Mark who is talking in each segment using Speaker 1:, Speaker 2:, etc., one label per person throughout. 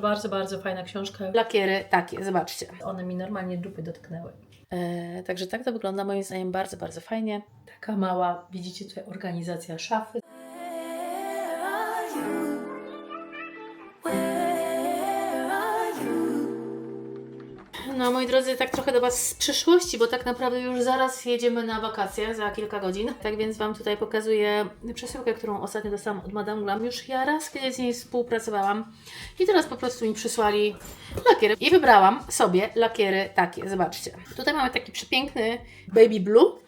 Speaker 1: Bardzo, bardzo fajna książka.
Speaker 2: Lakiery takie, zobaczcie.
Speaker 1: One mi normalnie dupy dotknęły.
Speaker 2: E, także tak to wygląda moim zdaniem bardzo, bardzo fajnie.
Speaker 1: Taka mała, widzicie tutaj organizacja szafy.
Speaker 2: Moi drodzy, tak trochę do Was z przyszłości, bo tak naprawdę już zaraz jedziemy na wakacje, za kilka godzin. Tak więc Wam tutaj pokazuję przesyłkę, którą ostatnio dostałam od Madame Glam. Już ja raz kiedyś z niej współpracowałam i teraz po prostu mi przysłali lakiery. I wybrałam sobie lakiery takie, zobaczcie. Tutaj mamy taki przepiękny baby blue.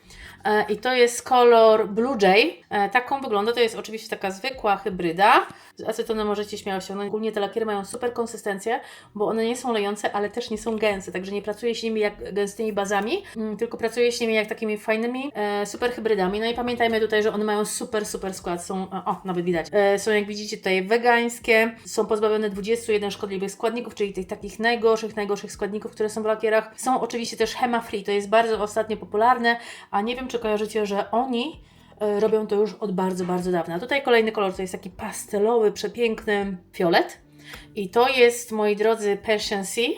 Speaker 2: E, I to jest kolor Blue Jay. E, Taką wygląda. To jest oczywiście taka zwykła hybryda. Z acetonem możecie śmiało ściągnąć. Ogólnie te lakiery mają super konsystencję, bo one nie są lejące, ale też nie są gęste. Także nie pracuje się nimi jak gęstymi bazami, mm, tylko pracuje się nimi jak takimi fajnymi e, super hybrydami. No i pamiętajmy tutaj, że one mają super, super skład. Są, o, nawet widać. Są jak widzicie tutaj wegańskie. Są pozbawione 21 szkodliwych składników, czyli tych takich najgorszych, najgorszych składników, które są w lakierach. Są oczywiście też HEMA free. To jest bardzo ostatnio popularne, a nie wiem, czy kojarzycie, że oni e, robią to już od bardzo, bardzo dawna. Tutaj kolejny kolor to jest taki pastelowy, przepiękny fiolet. I to jest, moi drodzy, Persian Sea,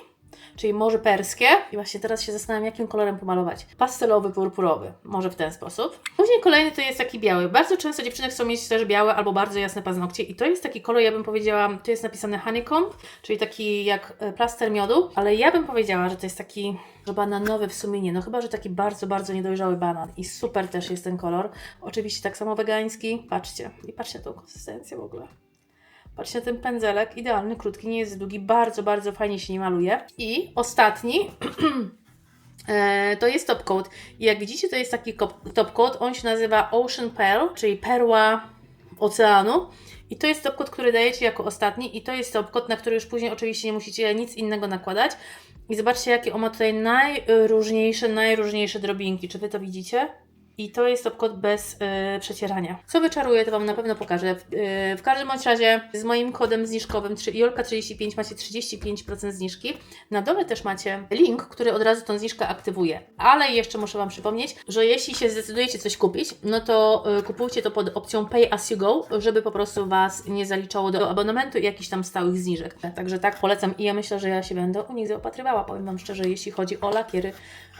Speaker 2: czyli Morze Perskie. I właśnie teraz się zastanawiam, jakim kolorem pomalować. Pastelowy, purpurowy. Może w ten sposób. Później kolejny to jest taki biały. Bardzo często dziewczyny chcą mieć też białe albo bardzo jasne paznokcie. I to jest taki kolor, ja bym powiedziała, tu jest napisane honeycomb, czyli taki jak e, plaster miodu. Ale ja bym powiedziała, że to jest taki że bananowy w sumie nie, no chyba, że taki bardzo, bardzo niedojrzały banan i super też jest ten kolor. Oczywiście tak samo wegański, patrzcie i patrzcie na tą konsystencję w ogóle. Patrzcie na ten pędzelek, idealny, krótki, nie jest długi, bardzo, bardzo fajnie się nie maluje. I ostatni e, to jest top coat. I jak widzicie, to jest taki top coat, on się nazywa Ocean Pearl, czyli perła oceanu. I to jest top coat, który dajecie jako ostatni i to jest top coat, na który już później oczywiście nie musicie nic innego nakładać. I zobaczcie, jakie on ma tutaj najróżniejsze, najróżniejsze drobinki. Czy Wy to widzicie? I to jest top bez y, przecierania. Co wyczaruję, to Wam na pewno pokażę. W, y, w każdym bądź razie z moim kodem zniżkowym trzy- Jolka35 macie 35% zniżki. Na dole też macie link, który od razu tą zniżkę aktywuje. Ale jeszcze muszę Wam przypomnieć, że jeśli się zdecydujecie coś kupić, no to y, kupujcie to pod opcją Pay as you go, żeby po prostu Was nie zaliczało do abonamentu i jakichś tam stałych zniżek. Także tak polecam i ja myślę, że ja się będę u nich zaopatrywała, powiem Wam szczerze, jeśli chodzi o lakiery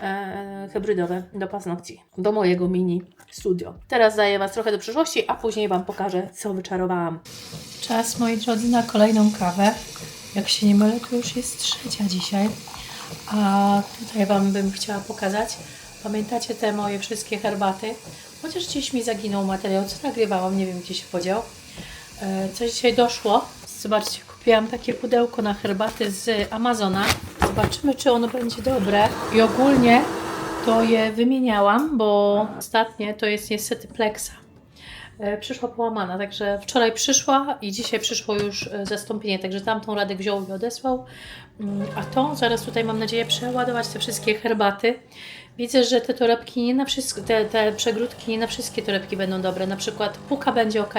Speaker 2: e, hybrydowe do paznokci, do mojego mini studio. Teraz daję Was trochę do przyszłości, a później Wam pokażę, co wyczarowałam.
Speaker 1: Czas, moi drodzy, na kolejną kawę. Jak się nie mylę, to już jest trzecia dzisiaj. A tutaj Wam bym chciała pokazać. Pamiętacie te moje wszystkie herbaty? Chociaż gdzieś mi zaginął materiał, co nagrywałam, nie wiem gdzie się podział. E, Coś dzisiaj doszło. Zobaczcie, kupiłam takie pudełko na herbaty z Amazona. Zobaczymy, czy ono będzie dobre. I ogólnie to je wymieniałam, bo ostatnie to jest niestety Plexa. E, Przyszła połamana, także wczoraj przyszła i dzisiaj przyszło już e, zastąpienie, także tamtą Radek wziął i odesłał. Mm, A tą zaraz tutaj mam nadzieję przeładować te wszystkie herbaty. Widzę, że te torebki nie na wszystkie, te, te przegródki nie na wszystkie torebki będą dobre. Na przykład puka będzie ok,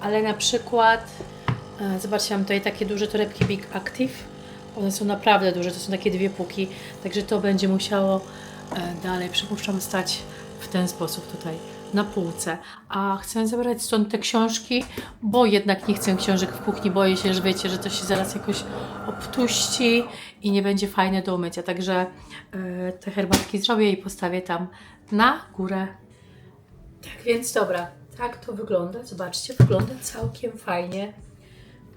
Speaker 1: ale na przykład e, zobaczcie, mam tutaj takie duże torebki Big Active. One są naprawdę duże, to są takie dwie puki, także to będzie musiało dalej, przypuszczam, stać w ten sposób tutaj na półce. A chcę zabrać stąd te książki, bo jednak nie chcę książek w kuchni. Boję się, że wiecie, że to się zaraz jakoś obtuści i nie będzie fajne do umycia. Także e, te herbatki zrobię i postawię tam na górę. Tak więc dobra, tak to wygląda. Zobaczcie, wygląda całkiem fajnie.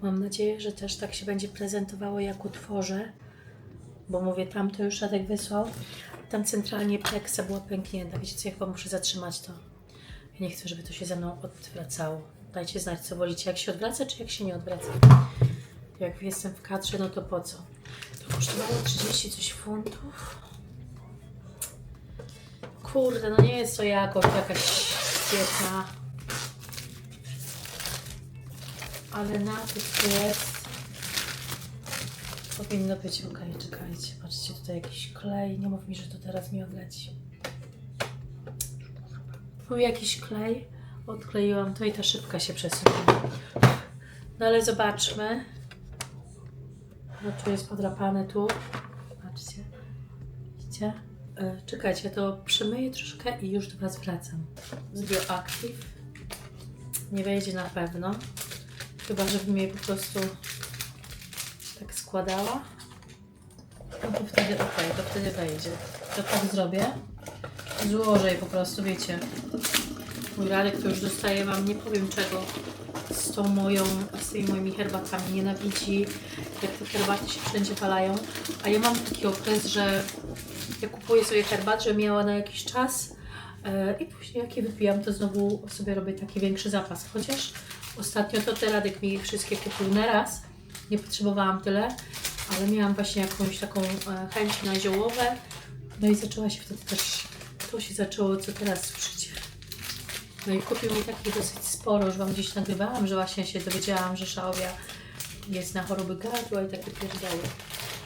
Speaker 1: Mam nadzieję, że też tak się będzie prezentowało, jak utworzę. Bo mówię, tam to już Radek wysłał. Tam centralnie pleksa była pęknięta. Wiecie co, ja chyba muszę zatrzymać to. Ja nie chcę, żeby to się ze mną odwracało. Dajcie znać, co wolicie. Jak się odwraca, czy jak się nie odwraca. Jak jestem w kadrze, no to po co? To kosztowało 30 coś funtów. Kurde, no nie jest to jakość jakaś świetna. Ale na tych jest. Powinno być ok. Czekajcie, patrzcie, tutaj jakiś klej. Nie mów mi, że to teraz mi odleci. Był jakiś klej. Odkleiłam to i ta szybka się przesunęła. No ale zobaczmy. No tu jest podrapane tu. Patrzcie. Widzicie? E, czekajcie, to przemyję troszkę i już do Was wracam. Z Bioactive. Nie wejdzie na pewno. Chyba, że wy mnie po prostu tak składała, no to wtedy okej, to wtedy wejdzie. To tak zrobię. Złożę je po prostu, wiecie. Mój Radek to już dostaje Wam nie powiem czego z tą moją, z tymi moimi herbatami. Nienawidzi, jak te herbaty się wszędzie palają. A ja mam taki okres, że ja kupuję sobie herbat, że miała na jakiś czas e, i później jak je wypijam, to znowu sobie robię taki większy zapas. Chociaż ostatnio to te Radek mi wszystkie kupił na raz. Nie potrzebowałam tyle, ale miałam właśnie jakąś taką e, chęć na ziołowe. No i zaczęła się wtedy też, to się zaczęło, co teraz słyszycie. No i kupił mi takich dosyć sporo, już Wam gdzieś nagrywałam, że właśnie się dowiedziałam, że szałwia jest na choroby gardła i takie pierdoły.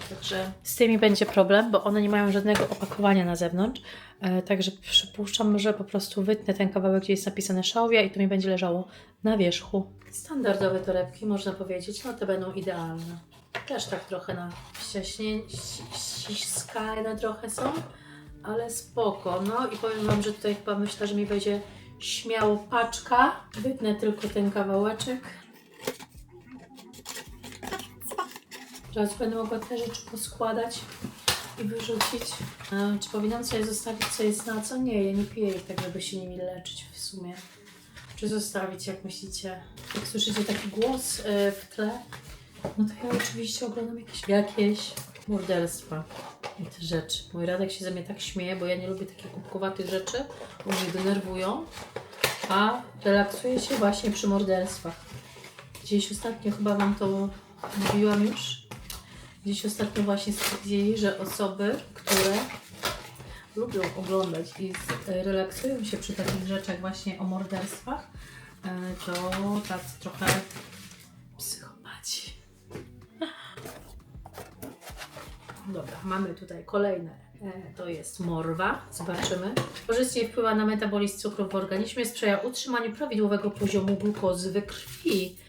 Speaker 1: Także z tymi będzie problem, bo one nie mają żadnego opakowania na zewnątrz. E, także przypuszczam, że po prostu wytnę ten kawałek, gdzie jest napisane szałwia i to mi będzie leżało na wierzchu. Standardowe torebki, można powiedzieć, no to będą idealne. Też tak trochę na ściśnie, ściskane trochę są, ale spoko. No i powiem Wam, że tutaj chyba myślę, że mi będzie śmiało paczka. Wytnę tylko ten kawałeczek. Teraz będę mogła te rzeczy poskładać i wyrzucić. Czy powinnam sobie zostawić, co jest na co? Nie, ja nie piję ich tak, żeby się nimi leczyć w sumie. Czy zostawić, jak myślicie? Jak słyszycie taki głos e, w tle, no to ja oczywiście oglądam jakieś, jakieś morderstwa i te rzeczy. Mój Radek się ze mnie tak śmieje, bo ja nie lubię takich kubkowatych rzeczy, bo mnie denerwują, a relaksuję się właśnie przy morderstwach. Gdzieś ostatnio chyba Wam to mówiłam już. Gdzieś ostatnio właśnie stwierdzili, że osoby, które lubią oglądać i relaksują się przy takich rzeczach właśnie o morderstwach, e, to tacy trochę psychopaci. Dobra, mamy tutaj kolejne. E, To jest morwa. Zobaczymy. Korzystnie wpływa na metabolizm cukru w organizmie, sprzyja utrzymaniu prawidłowego poziomu glukozy we krwi.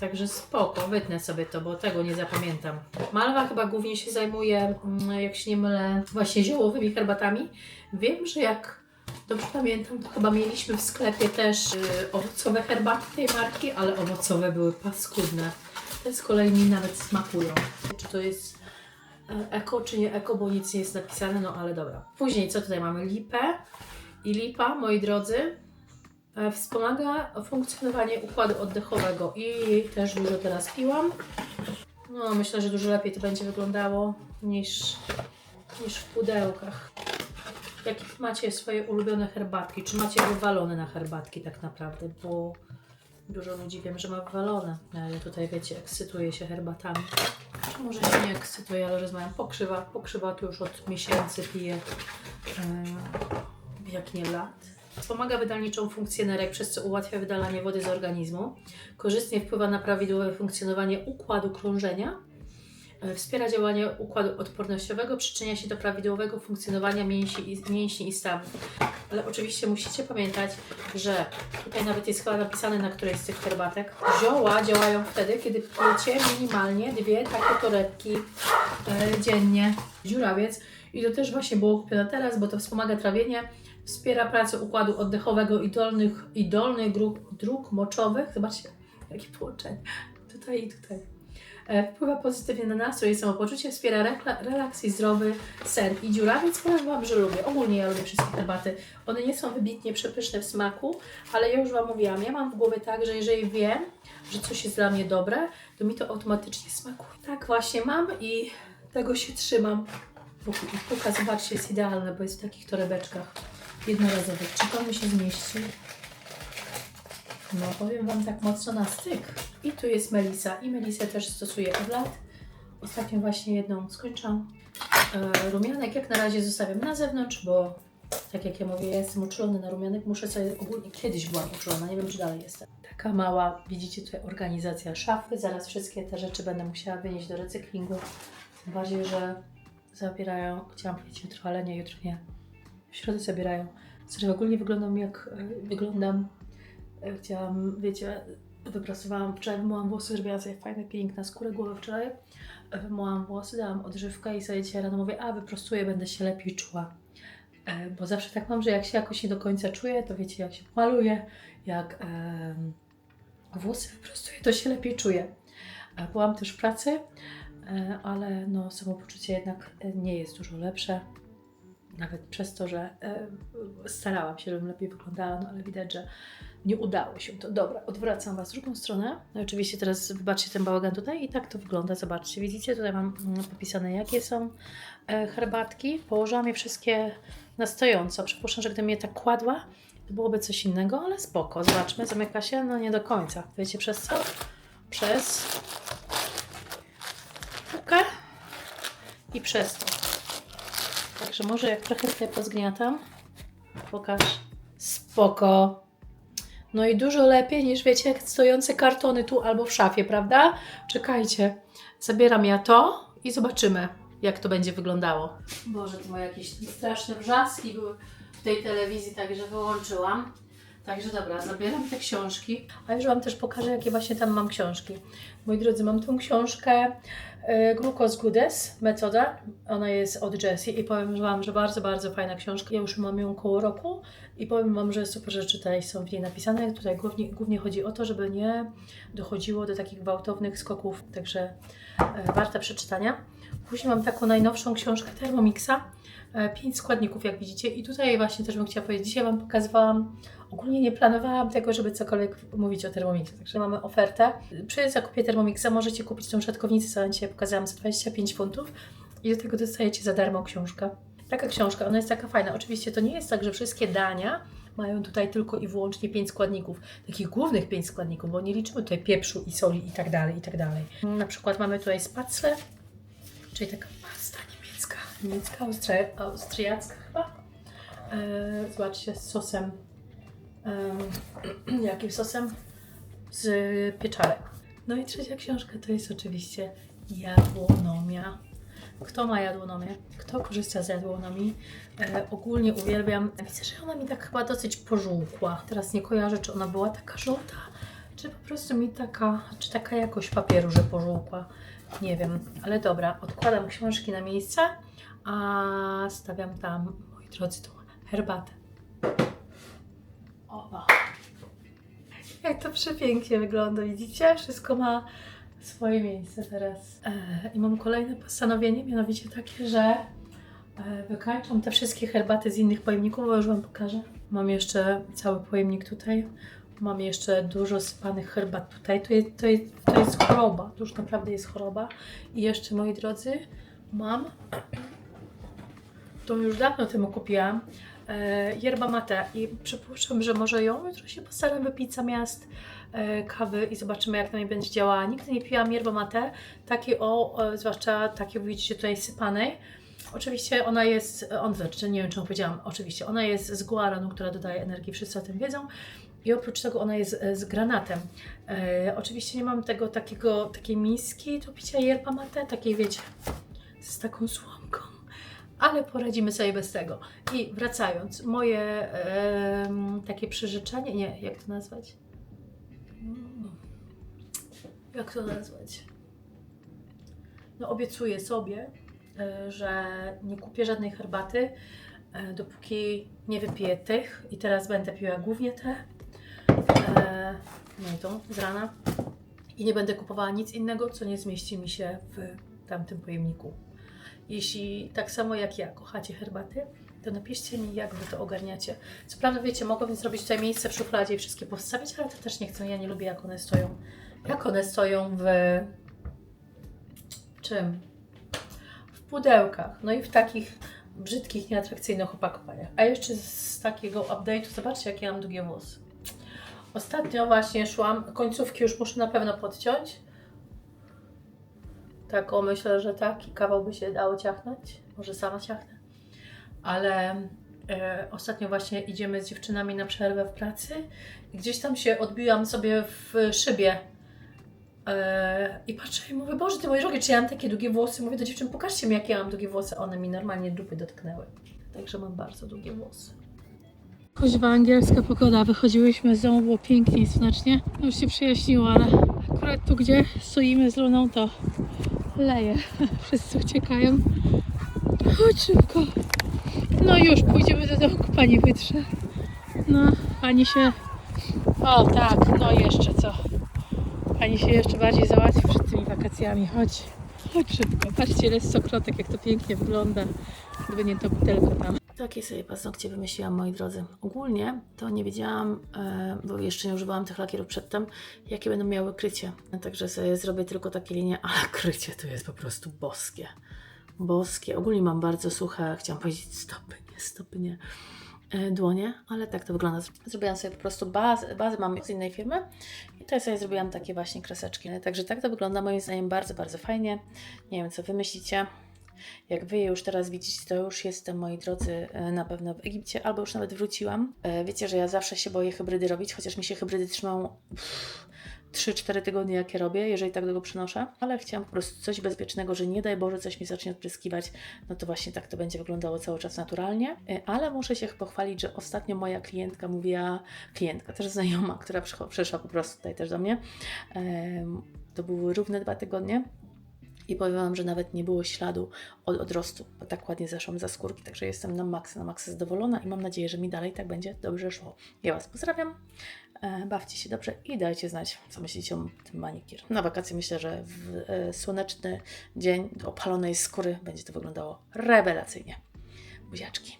Speaker 1: Także spoko, wytnę sobie to, bo tego nie zapamiętam. Malwa chyba głównie się zajmuje, mm, jak się nie mylę, właśnie ziołowymi herbatami. Wiem, że jak dobrze pamiętam, to chyba mieliśmy w sklepie też y, owocowe herbaty tej marki, ale owocowe były paskudne. Te z kolei mi nawet smakują. Czy to jest e, eko, czy nie eko, bo nic nie jest napisane, no ale dobra. Później co tutaj mamy? Lipę. I lipa, moi drodzy, wspomaga funkcjonowanie układu oddechowego i też dużo teraz piłam. No, myślę, że dużo lepiej to będzie wyglądało niż, niż w pudełkach. Jakie macie swoje ulubione herbatki? Czy macie wywalone na herbatki tak naprawdę? Bo dużo ludzi wiem, że ma wywalone, no, ale tutaj wiecie, ekscytuje się herbatami. Może się nie ekscytuje, ale rozmawiam. Pokrzywa, pokrzywa tu już od miesięcy piję, yy, jak nie lat. Wspomaga wydalniczą funkcję nerek, przez co ułatwia wydalanie wody z organizmu. Korzystnie wpływa na prawidłowe funkcjonowanie układu krążenia. E, Wspiera działanie układu odpornościowego, przyczynia się do prawidłowego funkcjonowania mięśni i, mięśni i stawów. Ale oczywiście musicie pamiętać, że tutaj nawet jest chyba napisane na którejś z tych herbatek. Zioła działają wtedy, kiedy pijecie minimalnie dwie takie torebki e, dziennie. Dziurawiec. I to też właśnie było kupione teraz, bo to wspomaga trawienie, wspiera pracę układu oddechowego i dolnych, i dolnych dróg, dróg moczowych. Zobaczcie, jakie połączenie. Tutaj i tutaj. E, Wpływa pozytywnie na nastrój i samopoczucie, wspiera relaks i zdrowy sen i dziurawiec. Powiem Wam, że lubię. Ogólnie ja lubię wszystkie herbaty. One nie są wybitnie przepyszne w smaku, ale ja już Wam mówiłam, ja mam w głowie tak, że jeżeli wiem, że coś jest dla mnie dobre, to mi to automatycznie smakuje. Tak właśnie mam i tego się trzymam. Puka, zobaczcie, jest idealne, bo jest w takich torebeczkach jednorazowych. Czy to mi się zmieści? No, powiem Wam tak mocno na styk. I tu jest Melisa. I Melisę też stosuję od lat. Ostatnio właśnie jedną skończyłam. E, rumianek jak na razie zostawiam na zewnątrz, bo tak jak ja mówię, ja jestem uczulony na rumianek. Muszę sobie ogólnie, kiedyś byłam uczulona, nie wiem czy dalej jestem. Taka mała, widzicie tutaj organizacja szafy. Zaraz wszystkie te rzeczy będę musiała wynieść do recyklingu. Tym bardziej, że zabierają, chciałam powiedzieć jutro, ale nie, jutro nie. W środę zabierają. Serio, ogólnie wyglądam jak, e, wyglądam E, Chciałam, wiecie, wyprasowałam wczoraj, myłam włosy, zrobiłam sobie fajny peeling na skórę głowy wczoraj. E, Myłam włosy, dałam odżywkę i sobie dzisiaj rano mówię, a wyprostuję, będę się lepiej czuła. Bo zawsze tak mam, że jak się jakoś nie do końca czuję, to wiecie, jak się maluję, jak włosy wyprostuję, to się lepiej czuję. Byłam też w pracy ale no, samopoczucie jednak nie jest dużo lepsze. Nawet przez to, że e, starałam się, żebym lepiej wyglądała, no ale widać, że nie udało się to. Dobra, odwracam Was w drugą stronę. No, oczywiście teraz wybaczcie ten bałagan tutaj i tak to wygląda. Zobaczcie, widzicie, tutaj mam mm, popisane jakie są e, herbatki. Położyłam je wszystkie na stojąco. Przypuszczam, że gdybym je tak kładła, to byłoby coś innego, ale spoko. Zobaczmy, zamyka się, no nie do końca. Wiecie przez co? Przez pukę i przez to. Także może jak trochę tutaj pozgniatam, pokaż. Spoko. No i dużo lepiej niż wiecie, stojące kartony tu albo w szafie, prawda? Czekajcie. Zabieram ja to i zobaczymy, jak to będzie wyglądało. Boże, to moje jakieś straszne wrzaski były w tej telewizji, także wyłączyłam. Także dobra, zabieram te książki. A już Wam też pokażę, jakie właśnie tam mam książki. Moi drodzy, mam tą książkę e, Glucose Goodes, metoda. Ona jest od Jessie i powiem Wam, że bardzo, bardzo fajna książka. Ja już mam ją koło roku i powiem Wam, że super rzeczy tutaj są w niej napisane. Tutaj głównie, głównie chodzi o to, żeby nie dochodziło do takich gwałtownych skoków, także e, warta przeczytania. Później mam taką najnowszą książkę Thermomixa. E, Pięć składników, jak widzicie. I tutaj właśnie też bym chciała powiedzieć, dzisiaj Wam pokazywałam, ogólnie nie planowałam tego, żeby cokolwiek mówić o Thermomixie, także mamy ofertę. Przy zakupie Thermomixa możecie kupić tą szatkownicę, co Wam dzisiaj pokazałam, za 25 funtów i do tego dostajecie za darmo książkę. Taka książka, ona jest taka fajna. Oczywiście to nie jest tak, że wszystkie dania mają tutaj tylko i wyłącznie 5 składników, takich głównych 5 składników, bo nie liczymy tutaj pieprzu i soli i tak dalej, i tak dalej. Na przykład mamy tutaj spacle, czyli taka pasta niemiecka, niemiecka, austria, austriacka chyba. E, zobaczcie, z sosem, e, jakim sosem? Z pieczarek. No i trzecia książka to jest oczywiście jadłonomia. Kto ma jadłonomię? Kto korzysta z jadłonomii? E, ogólnie uwielbiam. Widzę, że ona mi tak chyba dosyć pożółkła. Teraz nie kojarzę, czy ona była taka żółta, czy po prostu mi taka, czy taka jakość papieru, że pożółkła. Nie wiem, ale dobra, odkładam książki na miejsce, a stawiam tam, moi drodzy, tą herbatę. Oba. Jak to przepięknie wygląda, widzicie? Wszystko ma swoje miejsce teraz. E, I mam kolejne postanowienie, mianowicie takie, że e, wykańczam te wszystkie herbaty z innych pojemników, bo już Wam pokażę. Mam jeszcze cały pojemnik tutaj. Mam jeszcze dużo sypanych herbat tutaj. To jest, to jest, to jest choroba. To już naprawdę jest choroba. I jeszcze, moi drodzy, mam. To już dawno temu kupiłam. E, yerba mate i przypuszczam, że może ją jutro się postaram wypić zamiast e, kawy i zobaczymy jak na mnie będzie działała. Nigdy nie piłam yerba mate, takiej o, e, zwłaszcza takiej widzicie tutaj sypanej. Oczywiście ona jest, on znaczy, nie wiem ją powiedziałam, oczywiście ona jest z guaranu, która dodaje energii, wszyscy o tym wiedzą. I oprócz tego ona jest e, z granatem. E, oczywiście nie mam tego takiego, takiej miski do picia yerba mate, takiej wiecie, z taką słomką. Ale poradzimy sobie bez tego. I wracając, moje em, takie przyrzeczenie, nie, jak to nazwać? Mm, Jak to nazwać? No obiecuję sobie, e, że nie kupię żadnej herbaty, e, dopóki nie wypiję tych. I teraz będę piła głównie te. E, no i tą z rana. I nie będę kupowała nic innego, co nie zmieści mi się w tamtym pojemniku. Jeśli tak samo jak ja kochacie herbaty, to napiszcie mi, jak Wy to ogarniacie. Co prawda, wiecie, mogłabym zrobić tutaj miejsce w szufladzie i wszystkie powstawić, ale to też nie chcę. Ja nie lubię, jak one stoją. Jak one stoją w... czym? W pudełkach. No i w takich brzydkich, nieatrakcyjnych opakowaniach. A jeszcze z takiego update'u, zobaczcie, jakie mam długie włosy. Ostatnio właśnie szłam, końcówki już muszę na pewno podciąć. Tak, o myślę, że taki kawał by się dało ciachnąć. Może sama ciachnę. Ale e, ostatnio właśnie idziemy z dziewczynami na przerwę w pracy i gdzieś tam się odbiłam sobie w szybie. E, I patrzę i mówię, Boże, ty moje rogi, czy ja mam takie długie włosy? Mówię do dziewczyn, pokażcie mi, jakie ja mam długie włosy. One mi normalnie dupy dotknęły. Także mam bardzo długie włosy. Kuźwa angielska pogoda. Wychodziłyśmy z domu, było pięknie i słonecznie. Już się przyjaśniło, ale akurat tu, gdzie stoimy z Luną, to leje. Wszyscy uciekają. Chodź szybko. No już, pójdziemy do domu, pani wytrze. No, pani się... O tak, no jeszcze co. Pani się jeszcze bardziej załatwi przed tymi wakacjami. Chodź. Chodź szybko. Patrzcie, ile jest sokrotek, jak to pięknie wygląda. Gdyby nie to butelka tam.
Speaker 2: Takie sobie paznokcie wymyśliłam, moi drodzy. Ogólnie to nie wiedziałam, e, bo jeszcze nie używałam tych lakierów przedtem, jakie będą miały krycie. Także sobie zrobię tylko takie linie, ale krycie to jest po prostu boskie. Boskie. Ogólnie mam bardzo suche, chciałam powiedzieć stopy, nie stopy, nie e, dłonie, ale tak to wygląda. Zrobiłam sobie po prostu bazę, bazę mam z innej firmy i tutaj sobie zrobiłam takie właśnie kreseczki. Także tak to wygląda moim zdaniem bardzo, bardzo fajnie. Nie wiem, co wy myślicie. Jak Wy je już teraz widzicie, to już jestem, moi drodzy, e, na pewno w Egipcie, albo już nawet wróciłam. E, Wiecie, że ja zawsze się boję hybrydy robić, chociaż mi się hybrydy trzymają pff, 3-4 tygodnie, jakie robię, jeżeli tak długo przynoszę, ale chciałam po prostu coś bezpiecznego, że nie daj Boże, coś mi zacznie odpryskiwać, no to właśnie tak to będzie wyglądało cały czas naturalnie. E, Ale muszę się pochwalić, że ostatnio moja klientka mówiła, klientka, też znajoma, która przyszła po prostu tutaj też do mnie, to były równe dwa tygodnie, i powiem Wam, że nawet nie było śladu od odrostu, bo tak ładnie zeszłam za skórki, także jestem na maksa, na maksa zadowolona i mam nadzieję, że mi dalej tak będzie dobrze szło. Ja Was pozdrawiam, e, bawcie się dobrze i dajcie znać, co myślicie o tym manikir. Na wakacje myślę, że w e, słoneczny dzień do opalonej skóry będzie to wyglądało rewelacyjnie. Buziaczki.